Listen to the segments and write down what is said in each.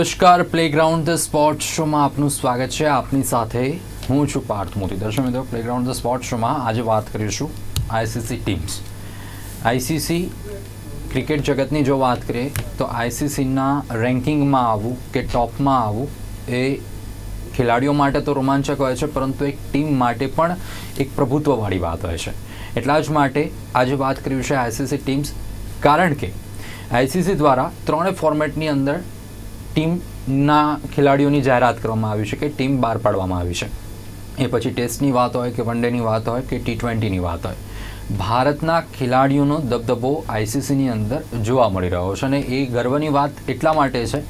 નમસ્કાર playground the sport શોમાં આપનું સ્વાગત છે. આપની સાથે હું છું પાર્થ મોદી દર્શક મિત્રો પ્લેગ્રાઉન્ડ ધ સ્પોર્ટ શોમાં આજે વાત કરીશું આઈસીસી ટીમ્સ આઈસીસી ક્રિકેટ જગતની જો વાત કરીએ, તો આઈસીસીના રેન્કિંગમાં આવવું કે ટોપમાં આવવું એ ખેલાડીઓ માટે તો રોમાંચક હોય છે, પરંતુ એક ટીમ માટે પણ એક પ્રભુત્વવાળી વાત હોય છે. એટલા જ માટે આજે વાત કર્યું છે આઈસીસી ટીમ્સ કારણ કે આઈસીસી દ્વારા ત્રણેય ફોર્મેટની અંદર ટીમના ખેલાડીઓની જાહેરાત કરવામાં આવી છે કે ટીમ બહાર પાડવામાં આવી છે. એ પછી ટેસ્ટની વાત હોય કે વન ડેની વાત હોય કે ટી ટ્વેન્ટીની વાત હોય, ભારતના ખેલાડીઓનો દબદબો આઈસીસીની અંદર જોવા મળી રહ્યો છે અને એ ગર્વની વાત એટલા માટે છે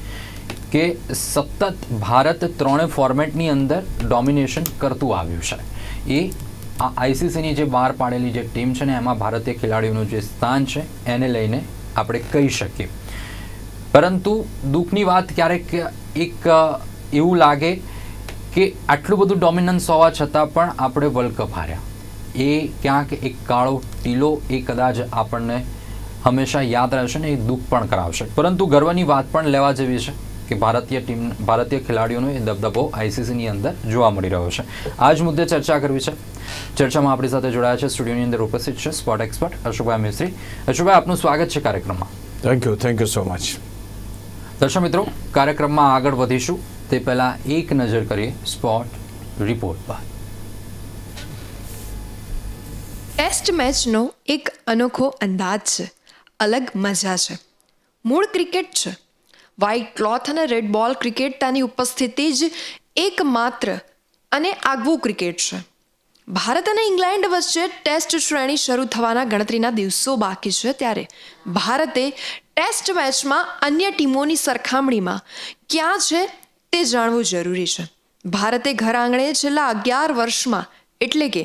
કે સતત ભારત ત્રણે ફોર્મેટની અંદર ડોમિનેશન કરતું આવ્યું છે. એ આ આઈસીસીની જે બહાર પાડેલી જે ટીમ છે ને એમાં ભારતીય ખેલાડીઓનું જે સ્થાન છે એને લઈને આપણે કહી શકીએ. પરંતુ દુઃખની વાત ક્યારેક એક એવું લાગે કે આટલું બધું ડોમિનન્સ હોવા છતાં પણ આપણે વર્લ્ડ કપ હાર્યા. એ ક્યાંક એક કાળો ટીલો એ કદાચ આપણને હંમેશા યાદ રહેશે ને એ દુઃખ પણ કરાવશે. પરંતુ ગર્વની વાત પણ લેવા જેવી છે કે ભારતીય ટીમ, ભારતીય ખેલાડીઓનો એ દબદબો આઈસીસીની અંદર જોવા મળી રહ્યો છે. આ જ મુદ્દે ચર્ચા કરવી છે. ચર્ચામાં આપણી સાથે જોડાયા છે, સ્ટુડિયોની અંદર ઉપસ્થિત છે સ્પોર્ટ એક્સપર્ટ અશોકભાઈ મિસ્ત્રી. અશોકભાઈ, આપનું સ્વાગત છે કાર્યક્રમમાં. Thank you thank you so much દર્શક મિત્રો, કાર્યક્રમમાં આગળ વધીશું. તે પહેલાં એક નજર કરીએ સ્પોટ રિપોર્ટ પર. ટેસ્ટ મેચનો એક અનોખો અંદાજ છે. અલગ મજા છે. મૂળ ક્રિકેટ છે. વ્હાઇટ ક્લોથ અને રેડ બોલ ક્રિકેટ તેની ઉપસ્થિતિ જ એકમાત્ર અને આગવું ક્રિકેટ છે. ભારત અને ઇંગ્લેન્ડ વચ્ચે ટેસ્ટ શ્રેણી શરૂ થવાના ગણતરીના દિવસો બાકી છે ત્યારે ભારતે ટેસ્ટ મેચમાં અન્ય ટીમોની સરખામણીમાં ક્યાં છે તે જાણવું જરૂરી છે. ભારતે ઘર આંગણે છેલ્લા અગિયાર વર્ષમાં એટલે કે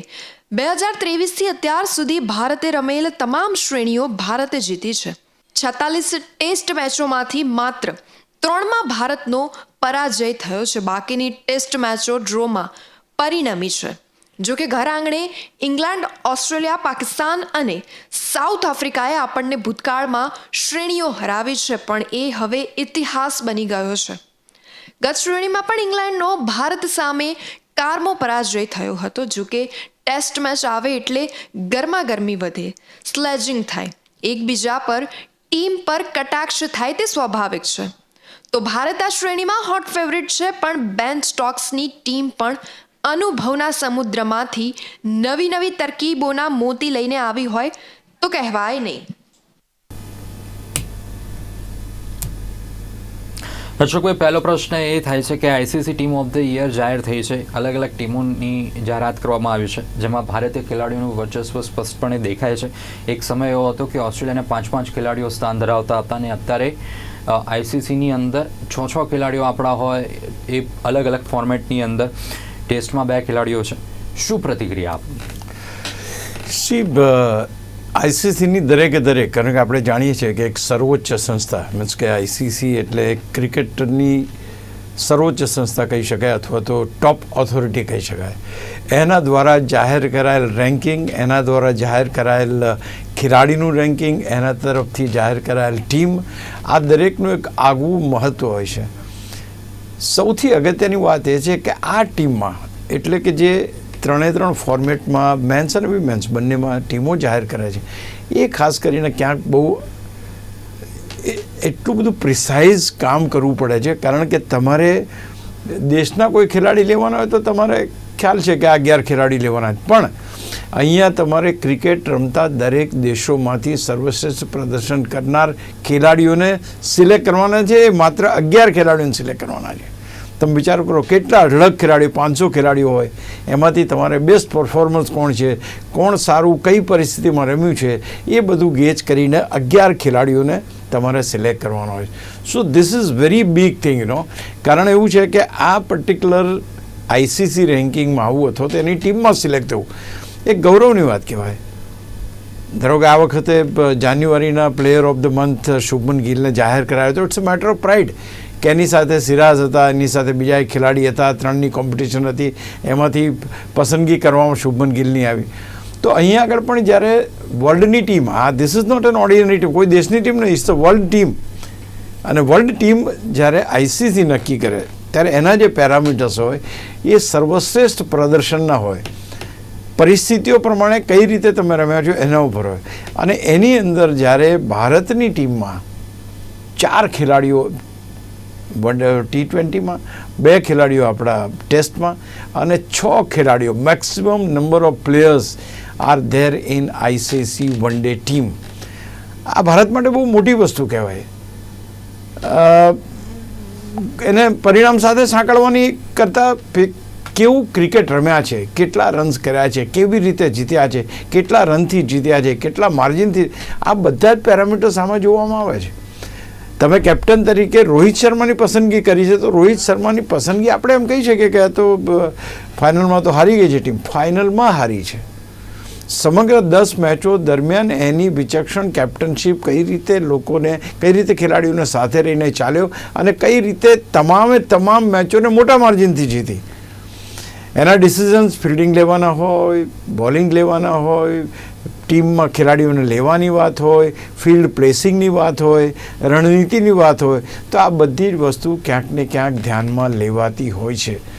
બે હજાર ત્રેવીસથી અત્યાર સુધી ભારતે રમેલ તમામ શ્રેણીઓ ભારતે જીતી છે. છેતાલીસ ટેસ્ટ મેચોમાંથી માત્ર ત્રણમાં ભારતનો પરાજય થયો છે. બાકીની ટેસ્ટ મેચો ડ્રોમાં પરિણમી છે. જો કે ઘર આંગણે ઇંગ્લેન્ડ, ઓસ્ટ્રેલિયા, પાકિસ્તાન અને સાઉથ આફ્રિકાએ આપણને ભૂતકાળમાં શ્રેણીઓ હરાવી છે, પણ એ હવે ઇતિહાસ બની ગયો છે. ગત શ્રેણીમાં પણ ઇંગ્લેન્ડનો ભારત સામે કારમો પરાજય થયો હતો જો કે ટેસ્ટ મેચ આવે એટલે ગરમાગરમી વધે, સ્લેજિંગ થાય. એકબીજા પર ટીમ પર કટાક્ષ થાય તે સ્વાભાવિક છે. તો ભારત આ શ્રેણીમાં હોટ ફેવરિટ છે, પણ બેન સ્ટોક્સની ટીમ પણ અનુભવના સમુદ્રમાંથી નવી નવી તરકીબોના મોતી લઈને આવી હોય તો કહેવાય નહીં. અશોકભાઈ પહેલો પ્રશ્ન એ થાય છે કે ICC team of the year જાહેર થઈ છે. અલગ અલગ ટીમોની જાહેરાત કરવામાં આવી છે, જેમાં ભારતીય ખેલાડીઓનું વર્ચસ્વ સ્પષ્ટપણે દેખાય છે. એક સમય એવો હતો કે ઓસ્ટ્રેલિયાને પાંચ પાંચ ખેલાડીઓ સ્થાન ધરાવતા હતા અને અત્યારે આઈસીસીની અંદર છ છ ખેલાડીઓ આપણા હોય એ અલગ અલગ ફોર્મેટની અંદર ટેસ્ટમાં બે ખેલાડીઓ છે. શું પ્રતિક્રિયા આપ? સી આઈસીસીની દરેકે દરેક, કારણ કે આપણે જાણીએ છીએ કે એક સર્વોચ્ચ સંસ્થા, મીન્સ કે આઈસીસી એટલે ક્રિકેટની સર્વોચ્ચ સંસ્થા કહી શકાય અથવા તો ટોપ ઓથોરિટી કહી શકાય. એના દ્વારા જાહેર કરાયેલ રેન્કિંગ, એના દ્વારા જાહેર કરાયેલ ખેલાડીનું રેન્કિંગ, એના તરફથી જાહેર કરાયેલ ટીમ, આ દરેકનું એક આગવું મહત્ત્વ હોય છે. સૌથી અગત્યની વાત એ છે કે આ ટીમમાં, એટલે કે જે ત્રણે ત્રણ ફોર્મેટમાં મેન્સ અને વિમેન્સ બંનેમાં ટીમો જાહેર કરે છે, એ ખાસ કરીને ક્યાંક બહુ એટલું બધું પ્રિસાઇઝ કામ કરવું પડે છે. કારણ કે તમારે દેશના કોઈ ખેલાડી લેવાના હોય તો તમારે ખ્યાલ છે કે આ અગિયાર ખેલાડી લેવાના જ પણ અહીંયા તમારે ક્રિકેટ રમતા દરેક દેશોમાંથી સર્વશ્રેષ્ઠ પ્રદર્શન કરનાર ખેલાડીઓને સિલેક્ટ કરવાના છે. એ માત્ર અગિયાર ખેલાડીઓને સિલેક્ટ કરવાના છે. તમે વિચાર કરો, કેટલા અઢળક ખેલાડીઓ, પાંચસો ખેલાડીઓ હોય. એમાંથી તમારે બેસ્ટ પરફોર્મન્સ કોણ છે? કોણ સારું, કઈ પરિસ્થિતિમાં રમ્યું છે? એ બધું ગેજ કરીને અગિયાર ખેલાડીઓને તમારે સિલેક્ટ કરવાનો હોય so this is very big thing you know કારણ એવું છે કે આ પર્ટિક્યુલર આઈસીસી રેન્કિંગમાં આવવું અથવા તો એની ટીમમાં સિલેક્ટ થવું, એ ગૌરવની વાત કહેવાય. ધારો કે આ વખતે જાન્યુઆરીના player of the month Shubman ગિલને જાહેર કરાયો હતો. It's a matter of pride કે એની સાથે સિરાજ હતા, એની સાથે બીજા એક ખેલાડી હતા, ત્રણની કોમ્પિટિશન હતી. એમાંથી પસંદગી કરવામાં શુભમન ગિલની આવી. તો અહીંયા આગળ પણ જ્યારે વર્લ્ડની ટીમ, આ this is not an ordinary team કોઈ દેશની ટીમ નહીં ઇટ્સ ધ વર્લ્ડ ટીમ અને વર્લ્ડ ટીમ જ્યારે આઈસીસી નક્કી કરે ત્યારે એના જે પેરામીટર્સ હોય, એ સર્વશ્રેષ્ઠ પ્રદર્શનના હોય. પરિસ્થિતિઓ પ્રમાણે કઈ રીતે તમે રમ્યા છો એના ઉપર હોય. અને એની અંદર જ્યારે ભારતની ટીમમાં ચાર ખેલાડીઓ, વન ટી ટ્વેન્ટીમાં, બે ખેલાડીઓ આપણા ટેસ્ટમાં અને છ ખેલાડીઓ, maximum number of players are there in ICC one day team. આ ભારત માટે બહુ મોટી વસ્તુ કહેવાય. એને પરિણામ સાથે સાંકળવાની કરતાં કેવું ક્રિકેટ રમ્યા છે? કેટલા રન્સ કર્યા છે? કેવી રીતે જીત્યા છે? કેટલા રનથી જીત્યા છે? કેટલા માર્જિનથી? આ બધા જ પેરામીટર સામે જોવામાં આવે છે. તમે કેપ્ટન તરીકે રોહિત શર્માની પસંદગી કરી છે તો રોહિત શર્માની પસંદગી આપણે એમ કહી શકીએ કે આ તો ફાઇનલમાં તો હારી ગઈ છે ટીમ. ફાઇનલમાં હારી છે. સમગ્ર દસ મેચો દરમિયાન એની વિચક્ષણ કેપ્ટનશીપ કઈ રીતે લોકોને, કઈ રીતે ખેલાડીઓને સાથે રહીને ચાલ્યો અને કઈ રીતે તમામે તમામ મેચોને મોટા માર્જિનથી જીતી. એના ડિસિઝન્સ ફિલ્ડિંગ લેવાના હોય બોલિંગ લેવાના હોય, ટીમમાં ખેલાડીઓને લેવાની વાત હોય ફિલ્ડ પ્લેસિંગની વાત હોય, રણનીતિની વાત હોય, તો આ બધી જ વસ્તુ ક્યાંક ને ક્યાંક ધ્યાનમાં લેવાતી હોય છે.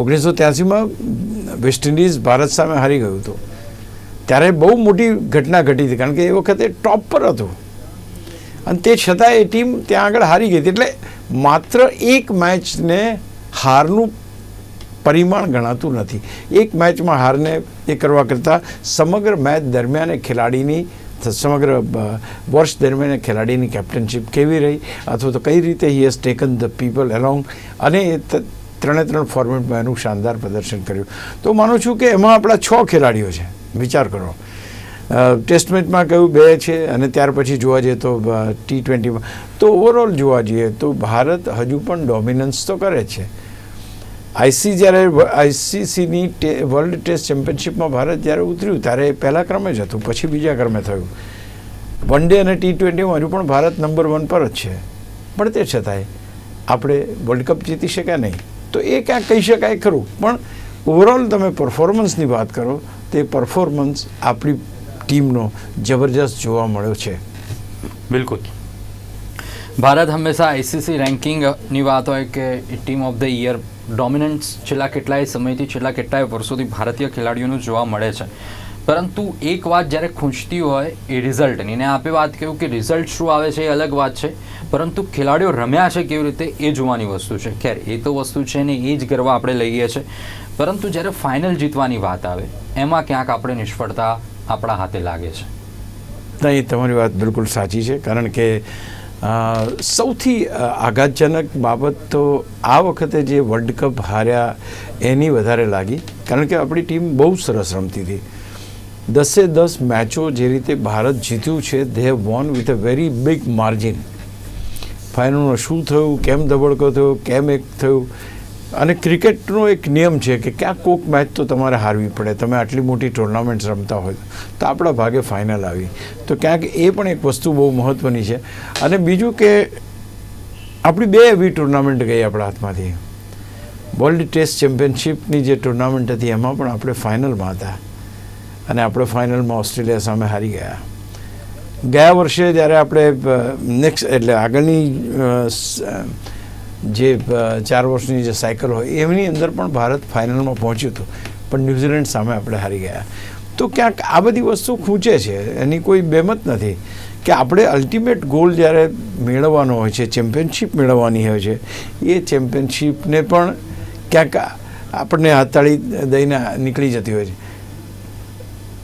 ઓગણીસો ત્યાસીમાં વેસ્ટ ઇન્ડિઝ ભારત સામે હારી ગયું હતું. ત્યારે બહુ મોટી ઘટના ઘટી હતી, કારણ કે એ વખતે ટોપ પર હતું. અને તે છતાં એ ટીમ ત્યાં આગળ હારી ગઈ હતી. એટલે માત્ર એક મેચને હારનું પરિમાણ ગણાતું નથી. એક મેચમાં હારને એ કરવા કરતાં સમગ્ર મેચ દરમિયાન ખેલાડીની, સમગ્ર વર્ષ દરમિયાન ખેલાડીની કેપ્ટનશીપ કેવી રહી? અથવા તો કઈ રીતે he has taken the people along અને એ ત્રણે ત્રણ ફોર્મેટમાં એનું શાનદાર પ્રદર્શન કર્યું. તો માનું છું કે એમાં આપણા છ ખેલાડીઓ છે. વિચાર કરો. ટેસ્ટ મેચમાં કહ્યું બે છે અને ત્યાર પછી જોવા જઈએ તો ટી ટ્વેન્ટીમાં તો ઓવરઓલ જોવા જઈએ તો ભારત હજુ પણ ડોમિનન્સ તો કરે છે. આઈસી જ્યારે આઈસીસીની વર્લ્ડ ટેસ્ટ ચેમ્પિયનશિપમાં ભારત જ્યારે ઉતર્યું ત્યારે પહેલા ક્રમે જ હતું, પછી બીજા ક્રમે થયું. વન ડે અને ટી ટ્વેન્ટીમાં હજુ પણ ભારત નંબર વન પર જ છે. પણ તે છતાંય આપણે વર્લ્ડ કપ જીતી શક્યા નહીં. તો એ ક્યાંક કહી શકાય ખરું. પણ ઓવરઓલ તમે પરફોર્મન્સની વાત કરો, તે પરફોર્મન્સ આપણી ટીમનો જબરજસ્ત જોવા મળ્યો છે. બિલકુલ. ભારત હંમેશા આઈસીસી રેન્કિંગની વાત હોય કે team of the year dominance છેલ્લા કેટલાય સમયથી, છેલ્લા કેટલાય વર્ષોથી ભારતીય ખેલાડીઓનું જોવા મળે છે. પરંતુ એક વાત જ્યારે ખૂંચતી હોય એ રિઝલ્ટની ને. આપે વાત કહ્યું કે રિઝલ્ટ શું આવે છે એ અલગ વાત છે. પરંતુ ખેલાડીઓ રમ્યા છે કેવી રીતે એ જોવાની વસ્તુ છે. ખેર, એ તો વસ્તુ છે ને એ જ ગરવા આપણે લઈએ છીએ પરંતુ જ્યારે ફાઇનલ જીતવાની વાત આવે, એમાં ક્યાંક આપણે નિષ્ફળતા આપણા હાથે લાગે છે. નહીં તમારી વાત બિલકુલ સાચી છે. કારણ કે સૌથી આઘાતજનક બાબત તો આ વખતે જે વર્લ્ડ કપ હાર્યા એની વધારે લાગી. કારણ કે આપણી ટીમ બહુ સરસ રમતી હતી. દસે દસ મેચો જે રીતે ભારત જીત્યું છે they have won with a very big margin ફાઇનલમાં શું થયું, કેમ ધબડકો થયો, કેમ એક થયું? અને ક્રિકેટનો એક નિયમ છે કે ક્યાંક કોક મેચ તો તમારે હારવી પડે, તમે આટલી મોટી ટુર્નામેન્ટ રમતા હોય તો આપણા ભાગે ફાઇનલ આવી. તો ક્યાંક એ પણ એક વસ્તુ બહુ મહત્ત્વની છે. અને બીજું કે આપણી બે એવી ટુર્નામેન્ટ ગઈ આપણા હાથમાંથી. વર્લ્ડ ટેસ્ટ ચેમ્પિયનશિપની જે ટુર્નામેન્ટ હતી, એમાં પણ આપણે ફાઇનલમાં હતા. અને આપણે ફાઇનલમાં ઓસ્ટ્રેલિયા સામે હારી ગયા. ગયા વર્ષે જ્યારે આપણે નેક્સ્ટ એટલે આગળની જે ચાર વર્ષની જે સાયકલ હોય, એમની અંદર પણ ભારત ફાઇનલમાં પહોંચ્યું હતું. પણ ન્યૂઝીલેન્ડ સામે આપણે હારી ગયા. તો ક્યાંક આ બધી વસ્તુ ખૂંચે છે. એની કોઈ બેમત નથી કે આપણે અલ્ટિમેટ ગોલ જ્યારે મેળવવાનો હોય છે ચેમ્પિયનશિપ મેળવવાની હોય છે, એ ચેમ્પિયનશિપને પણ ક્યાંક આપણને હાથતાળી દઈને નીકળી જતી હોય છે.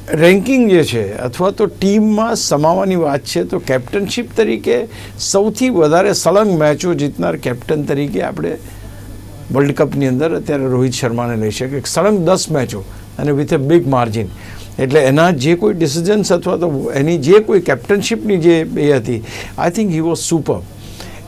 રેન્કિંગ જે છે, અથવા તો ટીમમાં સમાવવાની વાત છે, તો કેપ્ટનશીપ તરીકે સૌથી વધારે સળંગ મેચો જીતનાર કેપ્ટન તરીકે આપણે વર્લ્ડ કપની અંદર અત્યારે રોહિત શર્માને લઈ શકીએ. સળંગ દસ મેચો અને વિથ અ બિગ માર્જિન એટલે એના જે કોઈ ડિસિઝન્સ અથવા તો એની જે કોઈ કેપ્ટનશીપની જે એ હતી I think he was super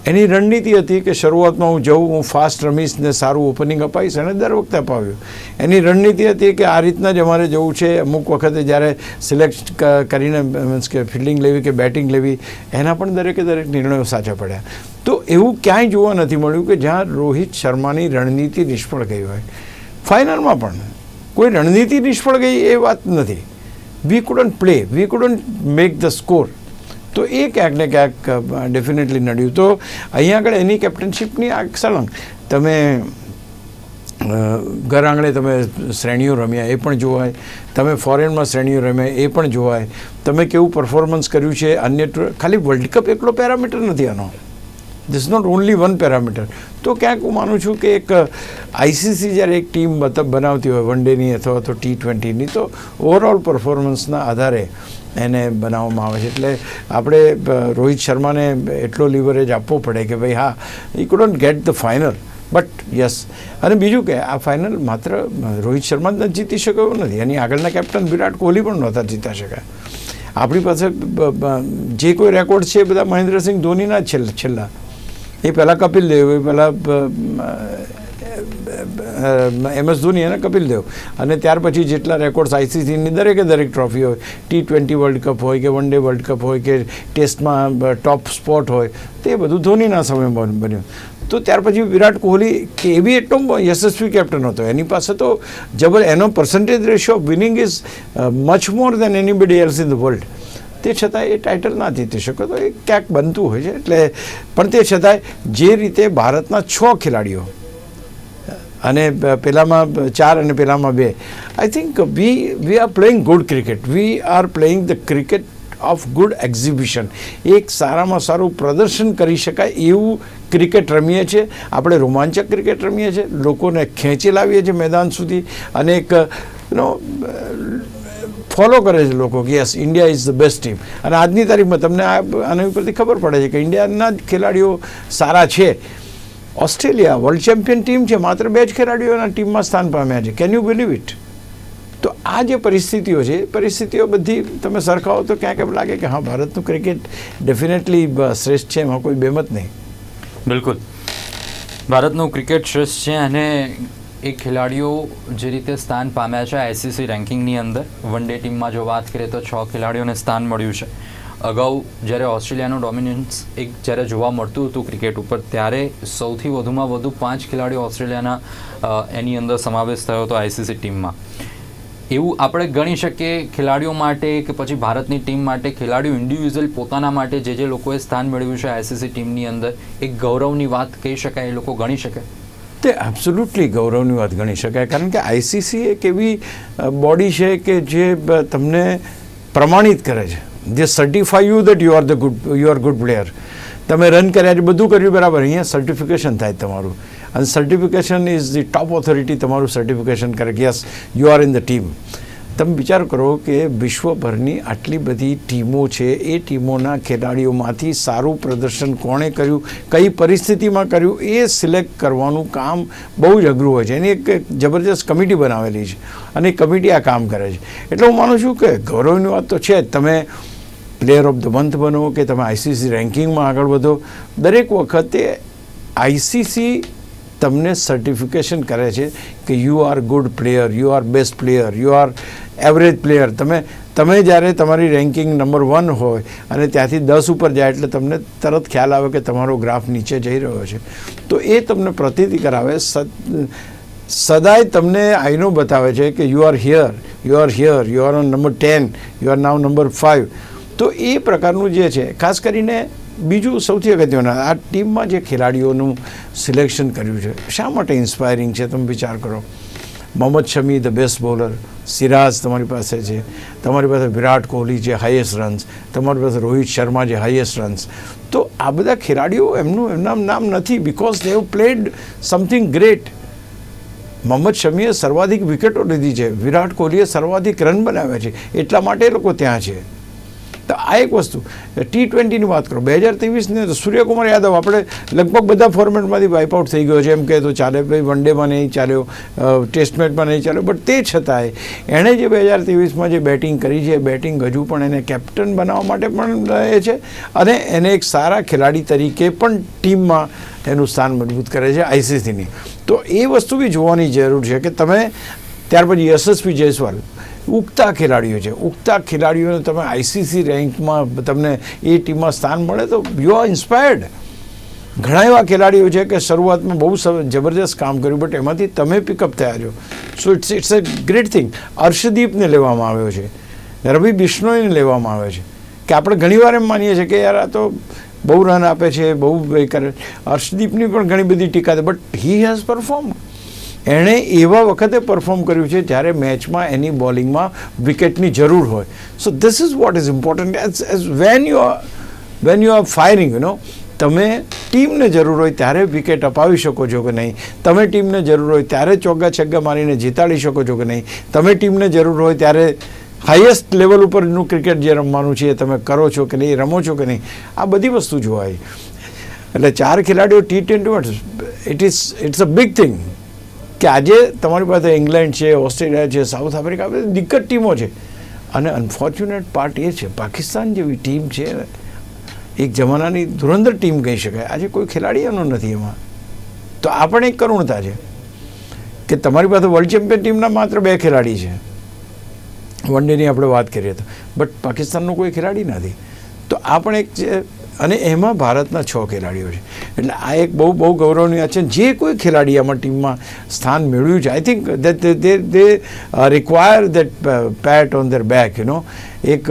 એની રણનીતિ હતી કે શરૂઆતમાં હું જઉં, હું ફાસ્ટ રમીશ ને સારું ઓપનિંગ અપાવીશ અને દર વખતે અપાવ્યું. એની રણનીતિ હતી કે આ રીતના જ અમારે જવું છે. અમુક વખતે જ્યારે સિલેક્ટ કરીને મીન્સ કે ફિલ્ડિંગ લેવી કે બેટિંગ લેવી, એના પણ દરેકે દરેક નિર્ણયો સાચા પડ્યા. તો એવું ક્યાંય જોવા નથી મળ્યું કે જ્યાં રોહિત શર્માની રણનીતિ નિષ્ફળ ગઈ હોય. ફાઇનલમાં પણ કોઈ રણનીતિ નિષ્ફળ ગઈ એ વાત નથી. We couldn't play we couldn't make the score તો એ ક્યાંક ને ક્યાંક ડેફિનેટલી નડ્યું. તો અહીંયા આગળ એની કેપ્ટનશીપની આ સળંગ તમે ઘર આંગણે તમે શ્રેણીઓ રમ્યા, એ પણ જોવાય. તમે ફોરેનમાં શ્રેણીઓ રમ્યા, એ પણ જોવાય. તમે કેવું પરફોર્મન્સ કર્યું છે? અન્ય ખાલી વર્લ્ડ કપ એકલો પેરામીટર નથી આનો. This not only one parameter તો ક્યાંક હું માનું છું કે એક આઈસીસી જ્યારે એક ટીમ બનાવતી હોય વન ડેની અથવા તો ટી ટ્વેન્ટીની તો ઓવરઓલ પરફોર્મન્સના આધારે એને બનાવવામાં આવે છે. એટલે આપણે રોહિત શર્માને એટલો લીવરેજ આપવો પડે કે ભાઈ, હા I couldn't get the final but yes અને બીજું કે, આ ફાઇનલ માત્ર રોહિત શર્મા જ જીતી શક્યો નથી. એની આગળના કેપ્ટન વિરાટ કોહલી પણ નહોતા જીતા શક્યા. આપણી પાસે જે કોઈ રેકોર્ડ છે એ બધા મહેન્દ્રસિંહ ધોનીના છેલ્લા એ પહેલાં કપિલ દેવ, એ પહેલાં એમ એસ ધોની અને કપિલ દેવ. અને ત્યાર પછી જેટલા રેકોર્ડ્સ આઈસીસીની દરેકે દરેક ટ્રોફી હોય. ટી ટ્વેન્ટી વર્લ્ડ કપ હોય કે વન ડે વર્લ્ડ કપ હોય કે ટેસ્ટમાં ટોપ સ્પોટ હોય, તે બધું ધોનીના સમયમાં બન્યું. તો ત્યાર પછી વિરાટ કોહલી કે એ બી એટલો યશસ્વી કેપ્ટન હતો. એની પાસે તો જબર, એનો percentage ratio of winning is much more than anybody else in the world તે છતાં એ ટાઇટલ ના જીતી શકો તો એ ક્યાંક બનતું હોય છે. એટલે, પણ તે છતાંય જે રીતે ભારતના છ ખેલાડીઓ અને પહેલાંમાં ચાર અને પહેલાંમાં બે. I think we we are playing good cricket we are playing the cricket of good exhibition એક સારામાં સારું પ્રદર્શન કરી શકાય એવું ક્રિકેટ રમીએ છીએ. આપણે રોમાંચક ક્રિકેટ રમીએ છીએ. લોકોને ખેંચી લાવીએ છીએ મેદાન સુધી. અને એક નો ફોલો કરે છે લોકો કે yes India is the best team અને આજની તારીખમાં તમને આ, આના ઉપરથી ખબર પડે છે કે ઇન્ડિયાના જ ખેલાડીઓ સારા છે. ઓસ્ટ્રેલિયા વર્લ્ડ ચેમ્પિયન ટીમ છે, માત્ર બે જ ખેલાડીઓના ટીમમાં સ્થાન પામ્યા છે. કેન યુ બિલીવ ઇટ તો આ જે પરિસ્થિતિઓ છે પરિસ્થિતિઓ બધી તમે સરખાવો તો ક્યાંક એમ લાગે કે હા, ભારતનું ક્રિકેટ ડેફિનેટલી શ્રેષ્ઠ છે, એમાં કોઈ બેમત નહીં. બિલકુલ. ભારતનું ક્રિકેટ શ્રેષ્ઠ છે અને એ ખેલાડીઓ જે રીતે સ્થાન પામ્યા છે આઈસીસી રેન્કિંગની અંદર, વન ડે ટીમમાં જો વાત કરીએ તો છ ખેલાડીઓને સ્થાન મળ્યું છે. અગાઉ જ્યારે ઓસ્ટ્રેલિયાનું ડોમિનન્સ એક જ્યારે જોવા મળતું હતું ક્રિકેટ ઉપર, ત્યારે સૌથી વધુમાં વધુ પાંચ ખેલાડીઓ ઓસ્ટ્રેલિયાના એની અંદર સમાવેશ થયો હતો આઈસીસી ટીમમાં. એવું આપણે ગણી શકીએ ખેલાડીઓ માટે કે પછી ભારતની ટીમ માટે ખેલાડીઓ ઇન્ડિવિજ્યુઅલ પોતાના માટે જે જે લોકોએ સ્થાન મેળવ્યું છે આઈસીસી ટીમની અંદર, એક ગૌરવની વાત કહી શકાય, એ લોકો ગણી શકે? તે એબ્સોલ્યુટલી ગૌરવની વાત ગણી શકાય, કારણ કે આઈસીસી એક એવી બોડી છે કે જે તમને પ્રમાણિત કરે છે. જે certify you that you are the good you are good player તમે રન કર્યા છે, બધું કર્યું, બરાબર. અહીંયા સર્ટિફિકેશન થાય તમારું. અને certification is the top authority તમારું સર્ટિફિકેશન કરે કે yes you are in the team તમે વિચાર કરો કે વિશ્વભરની આટલી બધી ટીમો છે, એ ટીમોના ખેલાડીઓમાંથી સારું પ્રદર્શન કોણે કર્યું, કઈ પરિસ્થિતિમાં કર્યું, એ સિલેક્ટ કરવાનું કામ બહુ જ અઘરું હોય છે. એની એક જબરજસ્ત કમિટી બનાવેલી છે અને કમિટી આ કામ કરે છે. એટલે હું માનું છું કે ગૌરવની વાત તો છે જ. તમે પ્લેયર ઓફ ધ મંથ બનો કે તમે આઈસીસી રેન્કિંગમાં આગળ વધો, દરેક વખતે આઈસીસી તમને સર્ટિફિકેશન કરે છે કે you are good player you are best player you are average player તમે તમે જ્યારે તમારી રેન્કિંગ નંબર વન હોય અને ત્યાંથી દસ ઉપર જાય એટલે તમને તરત ખ્યાલ આવે કે તમારો ગ્રાફ નીચે જઈ રહ્યો છે. તો એ તમને પ્રતીતિ કરાવે સદાય તમને આઈનો બતાવે છે કે you are here you are here you are on number ten you are now number five તો એ પ્રકારનું જે છે, ખાસ કરીને બીજું સૌથી અગત્યનું, આ ટીમમાં જે ખેલાડીઓનું સિલેક્શન કર્યું છે, શા માટે ઇન્સ્પાયરિંગ છે તમે વિચાર કરો? Mohammad Shami the best bowler Siraj તમારી પાસે છે, તમારી પાસે વિરાટ કોહલી જે હાઈએસ્ટ રન્સ તમારી પાસે રોહિત શર્મા જે હાઈએસ્ટ રન્સ તો આ બધા ખેલાડીઓ એમનું, એમના નામ નથી because they have played something great Mohammad શમીએ સર્વાધિક વિકેટો લીધી છે, વિરાટ કોહલીએ સર્વાધિક રન બનાવ્યા છે, એટલા માટે એ લોકો ત્યાં છે. આ એક વસ્તુ. ટી ટ્વેન્ટીની વાત કરો. બે હજાર ત્રેવીસને સૂર્યકુમાર યાદવ આપણે લગભગ બધા ફોર્મેટમાંથી વાઇપઆઉટ થઈ ગયો છે. એમ કે તો ચાલે ભાઈ વન ડેમાં નહીં ચાલ્યો ટેસ્ટ મેચમાં નહીં ચાલ્યો. બટ તે છતાંય એણે જે બે હજાર ત્રેવીસમાં જે બેટિંગ કરી છે બેટિંગ હજુ પણ એને કેપ્ટન બનાવવા માટે પણ રહે છે અને એને એક સારા ખેલાડી તરીકે પણ ટીમમાં એનું સ્થાન મજબૂત કરે છે આઈસીસીની તો એ વસ્તુ બી જોવાની જરૂર છે કે તમે ત્યાર પછી યશસ્વી જયસ્વાલ ઉગતા ખેલાડીઓ છે. ઉગતા ખેલાડીઓને તમે આઈસીસી રેન્કમાં તમને એ ટીમમાં સ્થાન મળે તો યુ આર ઇન્સ્પાયર્ડ ઘણા એવા ખેલાડીઓ છે કે શરૂઆતમાં બહુ જબરજસ્ત કામ કર્યું બટ એમાંથી તમે પિકઅપ થયા છો. So it's it's a great thing અર્શદીપને લેવામાં આવ્યો છે. રવિ બિશ્નોઈને લેવામાં આવે છે. કે આપણે ઘણીવાર એમ માનીએ છીએ કે યાર આ તો બહુ રન આપે છે, બહુ કરે. અર્શદીપની પણ ઘણી બધી ટીકા છે બટ હી હેઝ પરફોર્મ એણે એવા વખતે પરફોર્મ કર્યું છે જ્યારે મેચમાં એની બોલિંગમાં વિકેટની જરૂર હોય. So this is what is important as as when you are when you are firing you know તમે ટીમને જરૂર હોય ત્યારે વિકેટ અપાવી શકો છો કે નહીં? તમે ટીમને જરૂર હોય ત્યારે ચોગ્ગા છગ્ગા મારીને જીતાડી શકો છો કે નહીં? તમે ટીમને જરૂર હોય ત્યારે હાઈએસ્ટ લેવલ ઉપરનું ક્રિકેટ જે રમવાનું છે એ તમે કરો છો કે નહીં? રમો છો કે નહીં? આ બધી વસ્તુ જોવાય. એટલે ચાર ખેલાડીઓ T twenty it is it's a big thing કે આજે તમારી પાસે ઇંગ્લેન્ડ છે, ઓસ્ટ્રેલિયા છે, સાઉથ આફ્રિકા, બધી દિગ્ગજ ટીમો છે. અને અનફોર્ચ્યુનેટ પાર્ટ એ છે, પાકિસ્તાન જેવી ટીમ છે, એક જમાનાની ધુરંધર ટીમ કહી શકાય. આજે કોઈ ખેલાડી એનો નથી એમાં. તો આ પણ એક કરુણતા છે કે તમારી પાસે વર્લ્ડ ચેમ્પિયન ટીમના માત્ર બે ખેલાડી છે. વન ડેની આપણે વાત કરીએ તો. બટ પાકિસ્તાનનો કોઈ ખેલાડી નથી. તો આ પણ એક છે અને એમાં ભારતના છ ખેલાડીઓ છે. એટલે આ એક બહુ બહુ ગૌરવની વાત છે. જે કોઈ ખેલાડી આમાં ટીમમાં સ્થાન મેળવ્યું છે I think that they require that pat on their back you know એક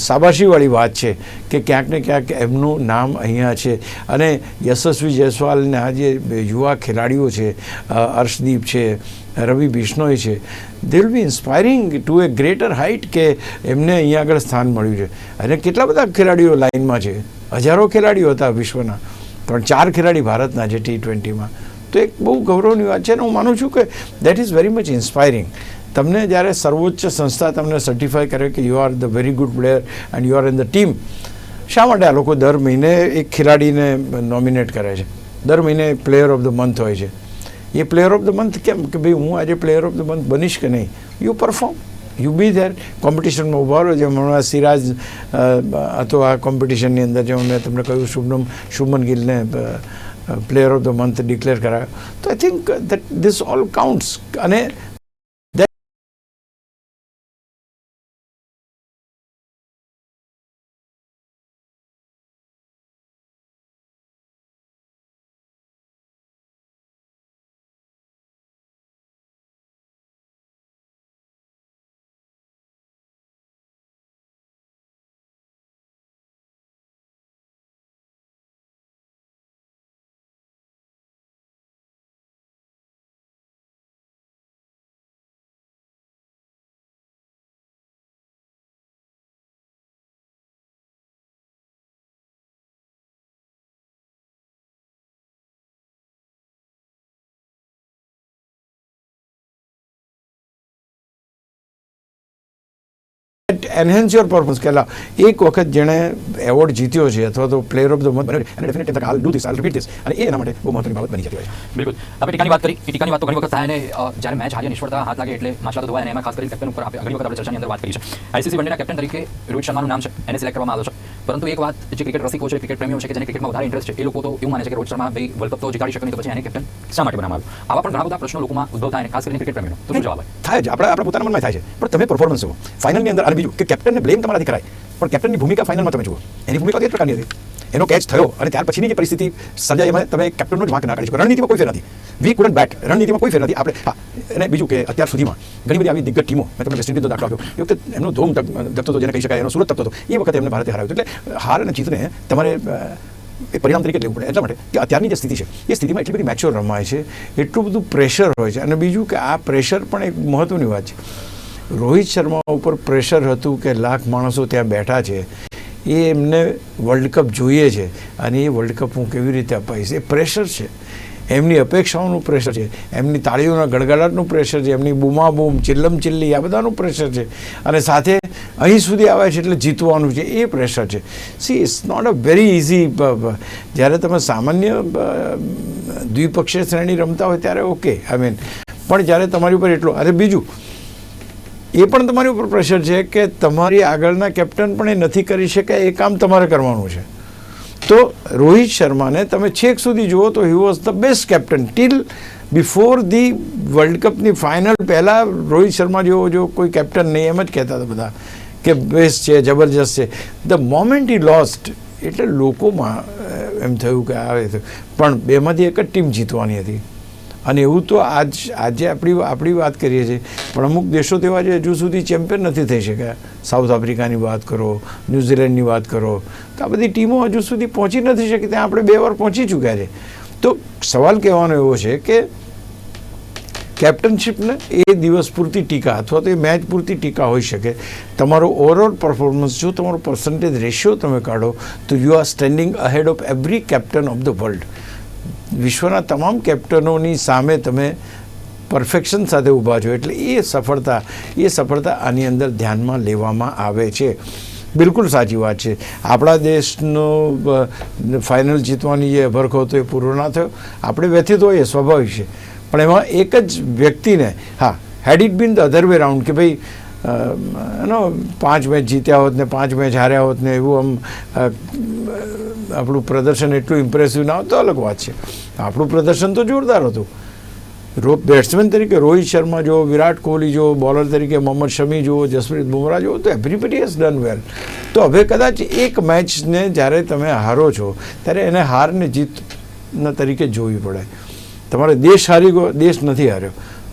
સાબાશીવાળી વાત છે કે ક્યાંક ને ક્યાંક એમનું નામ અહીંયા છે. અને યશસ્વી જયસ્વાલના જે યુવા ખેલાડીઓ છે અર્શદીપ છે, રવિ બિશ્નોઈ છે they will be inspiring to a greater height કે એમને અહીંયા આગળ સ્થાન મળ્યું છે. અને કેટલા બધા ખેલાડીઓ લાઇનમાં છે? હજારો ખેલાડીઓ હતા વિશ્વના. પણ ચાર ખેલાડી ભારતના છે ટી ટ્વેન્ટીમાં તો એક બહુ ગૌરવની વાત છે અને હું માનું છું કે that is very much inspiring તમને જ્યારે સર્વોચ્ચ સંસ્થા તમને સર્ટિફાય કરે કે you are the very good player and you are in the team શા માટે આ લોકો દર મહિને એક ખેલાડીને નોમિનેટ કરે છે? દર મહિને પ્લેયર ઓફ ધ મંથ હોય છે. એ પ્લેયર ઓફ ધ મંથ કેમ? કે ભાઈ હું આજે પ્લેયર ઓફ ધ મંથ બનીશ કે નહીં? You perform you be there કોમ્પિટિશનમાં ઊભા રહો. જેમ હમણાં સિરાજ હતો આ કોમ્પિટિશનની અંદર જેમ મેં તમને કહ્યું Shubman Shubman ગિલને player of the month declare કરાયો. તો I think that this all counts અને એનહેન્સ યોર પરફોર્મન્સ કહેલા એક વખત જેણે એવોર્ડ જીત્યો છે અથવા તો પ્લેયર ઓફ ધ મંથ બન્યો definitely he'll do this he'll repeat this અને એ એના માટે બહુ મહત્વની બાબત બની જતી હોય છે. બિલકુલ. આપણે ટીકાની વાત કરી. ટીકાની વાત તો ઘણી વખત થાય અને જ્યારે મેચ હારી નિષ્ફળતા હાથ લાગે એટલે માછલા તો ધોવાય અને એમાં ખાસ કરીને કેપ્ટન ઉપર આપણે ઘણી વખત આપણે ચર્ચાની અંદર વાત કરી છે. આઈસીસી વનડેના કેપ્ટન તરીકે રોહિત શર્માનું નામ છે. એને સિલેક્ટ કરવામાં આવ્યો છે. પરંતુ એક વાત જે ક્રિકેટ રસિકો છે ક્રિકેટ પ્રેમીઓ છે કે જેને ક્રિકેટમાં વધારે ઇન્ટરેસ્ટ છે એ લોકો તો એવું માને છે કે રોહિત શર્મા ભાઈ વર્લ્ડ કપ તો જીતાડી શકે નહીં તો પછી એને કેપ્ટન શા માટે બનાવવામાં આવ્યો? આવા પણ ઘણા બધા પ્રશ્નો લોકોમાં ઉદ્ભવ થાય અને ખાસ કરીને ક્રિકેટ પ્રેમીઓ. તો શું જવાબ થાય છે આપણા આપણા પોતાના મનમાં થાય છે. પણ તમે પરફોર્મન્સ જુઓ. ફાઇનલની અંદર બીજું કે કેપ્ટનને બ્લેમ તમારાથી કરાય. પણ કેપ્ટનની ભૂમિકા ફાઇનલમાં તમે જુઓ. એની ભૂમિકા તો પ્રકારની હતી. એનો કેચ થયો અને ત્યાર પછીની જે પરિસ્થિતિ સર્જાય એમાં તમે કેપ્ટનનો જ વાંક ના કાઢી શકો. રણનીતિમાં કોઈ ફેર નથી. વી કુડન્ટ બેટ રણનીતિમાં કોઈ ફેર નથી. આપણે, હા, અને બીજું કે અત્યાર સુધીમાં ઘણી બધી આવી દિગ્ગજ ટીમો, મેં તમને વેસ્ટ ઇન્ડિઝનો દાખલો આપ્યો. એ વખતે એમનો ધોમ ધપતો હતો, જેને કહી શકાય, એનો સુરત તપતો હતો. એ વખતે એમને ભારતે હરાવ્યું. એટલે હાર અને જીતને તમારે એ પરિણામ તરીકે લેવું પડે. એટલા માટે કે અત્યારની જે સ્થિતિ છે, એ સ્થિતિમાં એટલી બધી મેચ્યોર રમાય છે, એટલું બધું પ્રેશર હોય છે. અને બીજું કે આ પ્રેશર પણ એક મહત્ત્વની વાત છે. રોહિત શર્મા ઉપર પ્રેશર હતું કે લાખ માણસો ત્યાં બેઠા છે, એ એમને વર્લ્ડ કપ જોઈએ છે અને એ વર્લ્ડ કપ હું કેવી રીતે અપાઈશ? એ પ્રેશર છે. એમની અપેક્ષાઓનું પ્રેશર છે. એમની તાળીઓના ગડગડાટનું પ્રેશર છે. એમની બૂમાબૂમ, ચિલ્લમ ચિલ્લી, આ બધાનું પ્રેશર છે. અને સાથે અહીં સુધી આવે છે એટલે જીતવાનું છે. એ પ્રેશર છે. See it's not a very easy જ્યારે તમે સામાન્ય દ્વિપક્ષીય શ્રેણી રમતા હોય ત્યારે ઓકે આઈ મીન પણ જ્યારે તમારી ઉપર એટલું, અરે બીજું એ પણ તમારી ઉપર પ્રેશર છે કે તમારી આગળના કેપ્ટન પણ એ નથી કરી શકાય, એ કામ તમારે કરવાનું છે. તો રોહિત શર્માને તમે છેક સુધી જુઓ તો he was the best captain till before the world કપની final પહેલાં રોહિત શર્મા જેવો જો કોઈ કેપ્ટન નહીં, એમ જ કહેતા હતા બધા કે બેસ્ટ છે, જબરજસ્ત છે. ધ મોમેન્ટ ઈ લોસ્ટ એટલે લોકોમાં એમ થયું કે આવે પણ બેમાંથી એક જ ટીમ જીતવાની હતી. અને એવું તો આજ, આજે આપણી આપણી વાત કરીએ છીએ. પણ અમુક દેશો તેવા છે, હજુ સુધી ચેમ્પિયન નથી થઈ શક્યા. સાઉથ આફ્રિકાની વાત કરો, ન્યૂઝીલેન્ડની વાત કરો. તો આ બધી ટીમો હજુ સુધી પહોંચી નથી શકી, ત્યાં આપણે બે વાર પહોંચી ચૂક્યા છે. તો સવાલ કહેવાનો એવો છે કે કેપ્ટનશીપને એ દિવસ પૂરતી ટીકા અથવા તો એ મેચ પૂરતી ટીકા હોઈ શકે. તમારો ઓવરઓલ પરફોર્મન્સ જો તમારો પર્સન્ટેજ રેશિયો તમે કાઢો, તો you are standing ahead of every captain of the world વિશ્વના તમામ કેપ્ટનોની સામે તમે પરફેક્શન સાથે ઊભા છો. એટલે એ સફળતા એ સફળતા આની અંદર ધ્યાનમાં લેવામાં આવે છે. બિલકુલ સાચી વાત છે. આપણા દેશનો ફાઇનલ જીતવાની જે ભરખો હતો એ પૂરો ના થયો. આપણે વ્યથિત હોઈએ, સ્વાભાવિક છે. પણ એમાં એક જ વ્યક્તિને, હા had it been the other way round કે ભાઈ નો પાંચ મેચ જીત્યા હોત ને પાંચ મેચ હાર્યા હોત ને એવું આમ આપણું પ્રદર્શન એટલું ઇમ્પ્રેસિવ ના હોત તો અલગ વાત છે. આપણું પ્રદર્શન તો જોરદાર હતું. રો બેટ્સમેન તરીકે રોહિત શર્મા જુઓ, વિરાટ કોહલી જો બોલર તરીકે મોહમ્મદ શમી જુઓ, જસપ્રીત બુમરાહ જુઓ, તો એવરીબડી હેઝ ડન વેલ તો હવે કદાચ એક મેચને જ્યારે તમે હારો છો, ત્યારે એને હારને જીતના તરીકે જોવી પડે. તમારે દેશ હારી ગયો, દેશ નથી હાર્યો.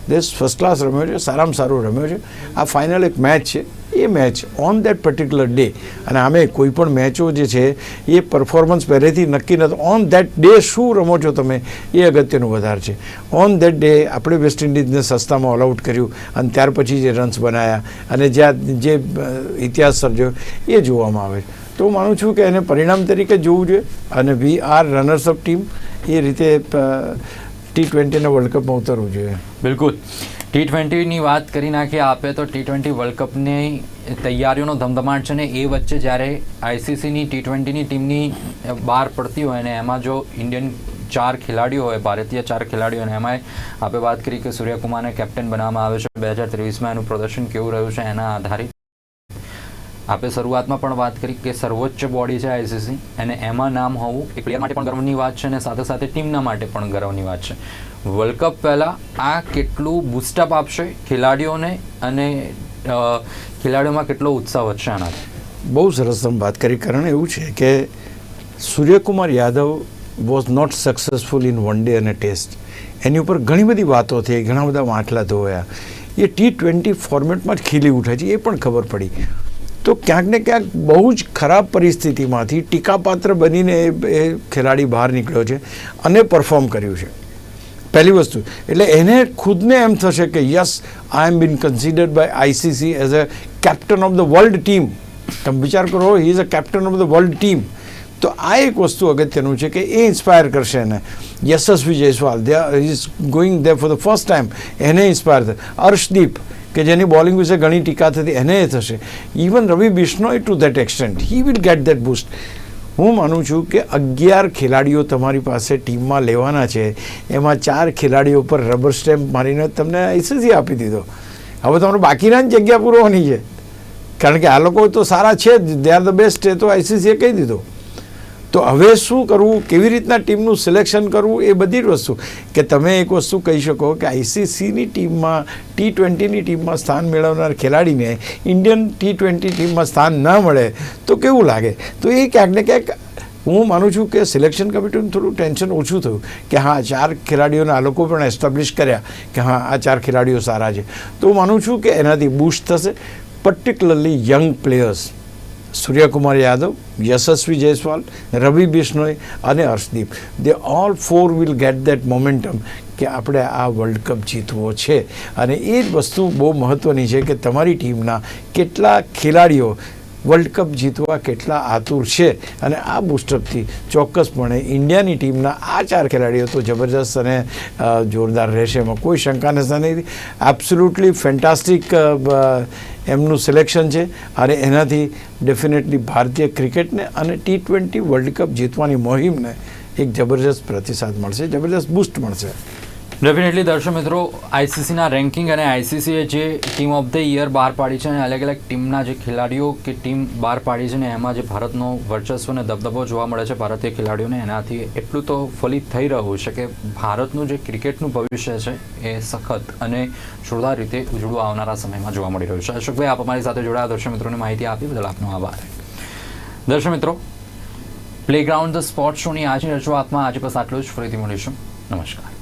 દેશ ફર્સ્ટ ક્લાસ રમ્યો છે, સારામાં સારો રમ્યો છે. આ ફાઇનલ એક મેચ છે. એ match on that particular day અને આમે કોઈ પણ મેચો જે છે, એ પરફોર્મન્સ પહેલેથી નક્કી નથી. ઓન દેટ ડે શું રમો છો તમે, એ અગત્યનું વધારે છે. ઓન દેટ ડે આપણે વેસ્ટ ઇન્ડિઝને સસ્તામાં ઓલ આઉટ કર્યું અને ત્યાર પછી જે રન્સ બનાવ્યા અને જ્યાં જે ઇતિહાસ સર્જ્યો, એ જોવામાં આવે. છે તો હું માનું છું કે એને પરિણામ તરીકે જોવું જોઈએ અને we are runners of team એ રીતે ટી ટ્વેન્ટીના વર્લ્ડ કપમાં ઉતરવું જોઈએ. બિલકુલ. ટી ટ્વેન્ટીની વાત કરી નાખીએ આપે તો ટી ટ્વેન્ટી વર્લ્ડ કપની તૈયારીઓનો ધમધમાટ છે ને એ વચ્ચે જ્યારે આઈસીસીની ટી ટ્વેન્ટીની ટીમની બહાર પડતી હોય ને એમાં જો ઇન્ડિયન ચાર ખેલાડીઓ હોય, ભારતીય ચાર ખેલાડીઓ અને એમાંય આપણે વાત કરી કે સૂર્યકુમારને કેપ્ટન બનાવવામાં આવે છે. બે હજાર ત્રેવીસમાં એનું પ્રદર્શન કેવું રહ્યું છે એના આધારિત આપણે શરૂઆતમાં પણ વાત કરી કે સર્વોચ્ચ બોડી છે આઈસીસી અને એમાં નામ હોવું એ પ્લેયર માટે પણ ગર્વની વાત છે અને સાથે સાથે ટીમના માટે પણ ગર્વની વાત છે. વર્લ્ડ કપ પહેલાં આ કેટલું બુસ્ટઅપ આપશે ખેલાડીઓને અને ખેલાડીઓમાં કેટલો ઉત્સાહ વધશે આનાથી? બહુ સરસ તમે વાત કરી. કારણ એવું છે કે Suryakumar Yadav was not successful in one day and test એની ઉપર ઘણી બધી વાતો થઈ, ઘણા બધા માટલા ધોયા. એ ટી ટ્વેન્ટી ફોર્મેટમાં જ ખીલી ઉઠે છે, એ પણ ખબર પડી. તો ક્યાંક ને ક્યાંક બહુ જ ખરાબ પરિસ્થિતિમાંથી ટીકાપાત્ર બનીને એ એ ખેલાડી બહાર નીકળ્યો છે અને પરફોર્મ કર્યું છે. પહેલી વસ્તુ. એટલે એને ખુદને એમ થશે કે, yes I am been considered by ICC as a captain of the world team તમે વિચાર કરો he is a captain of the world team તો આ એક વસ્તુ અગત્યનું છે કે એ ઇન્સ્પાયર કરશે એને. Yashasvi Jaiswal they is going they for the first time એને ઇન્સ્પાયર થશે. અર્શદીપ, કે જેની બોલિંગ વિશે ઘણી ટીકા થતી, એને એ થશે. Even Ravi Bishnoi to that extent he will get that boost હું માનું છું કે અગિયાર ખેલાડીઓ તમારી પાસે ટીમમાં લેવાના છે. એમાં ચાર ખેલાડીઓ પર રબર સ્ટેમ્પ મારીને તમને આઈસીસી આપી દીધો. હવે તમારે બાકીના જ જગ્યા પૂરવાની છે. કારણ કે આ લોકો તો સારા છે જ. દે આર ધ બેસ્ટ એ તો આઈસીસીએ કહી દીધું. તો હવે શું કરવું? કેવી રીતના ટીમનું સિલેક્શન કરવું? એ બધી જ વસ્તુ. કે તમે એક વસ્તુ કહી શકો કે આઈસીસીની ટીમમાં, ટી ટ્વેન્ટીની ટીમમાં સ્થાન મેળવનાર ખેલાડીને ઇન્ડિયન ટી ટ્વેન્ટી ટીમમાં સ્થાન ન મળે તો કેવું લાગે? તો એ ક્યાંક ને ક્યાંક હું માનું છું કે સિલેક્શન કમિટીનું થોડું ટેન્શન ઓછું થયું કે હા, ચાર ખેલાડીઓને આ લોકો પણ એસ્ટાબ્લિશ કર્યા કે હા, આ ચાર ખેલાડીઓ સારા છે. તો હું માનું છું કે એનાથી બૂસ્ટ થશે, particularly young players. Suryakumar Yadav, Yashasvi Jaiswal, Ravi Bishnoi અને Harshdeep. They all four will get that momentum કે આપણે આ વર્લ્ડ કપ જીતવો છે. અને એ જ વસ્તુ બહુ મહત્ત્વની છે કે તમારી ટીમના કેટલા ખેલાડીઓ વર્લ્ડ કપ જીતવા કેટલા આતુર છે. અને આ બુસ્ટઅપથી ચોક્કસપણે ઇન્ડિયાની ટીમના આ ચાર ખેલાડીઓ તો જબરજસ્ત અને જોરદાર રહેશે એમાં કોઈ શંકા નથી એબ્સોલ્યુટલી ફેન્ટાસ્ટિક એમનું સિલેક્શન છે. અને એનાથી ડેફિનેટલી ભારતીય ક્રિકેટને અને ટી ટ્વેન્ટી વર્લ્ડ કપ જીતવાની મોહિમને એક જબરજસ્ત પ્રતિસાદ મળશે, જબરજસ્ત બુસ્ટ મળશે. ડેફિનેટલી દર્શક મિત્રો આઈસીસીના રેન્કિંગ અને આઈસીસીએ જે ટીમ ઓફ ધ યર બહાર પાડી છે અને અલગ અલગ ટીમના જે ખેલાડીઓ કે ટીમ બહાર પાડી છે ને એમાં જે ભારતનો વર્ચસ્વ અને દબદબો જોવા મળે છે ભારતીય ખેલાડીઓને, એનાથી એટલું તો ફલિત થઈ રહ્યું છે કે ભારતનું જે ક્રિકેટનું ભવિષ્ય છે એ સખત અને જોરદાર રીતે ઉજળું આવનારા સમયમાં જોવા મળી રહ્યું છે. અશોકભાઈ, આપ અમારી સાથે જોડાયા. દર્શક મિત્રોને માહિતી આપી, બદલ આપનો આભાર. દર્શક મિત્રો પ્લેગ્રાઉન્ડ ધ સ્પોર્ટ શોની આજની રજૂઆતમાં આજે બસ આટલું જ. ફરીથી મળીશું. નમસ્કાર.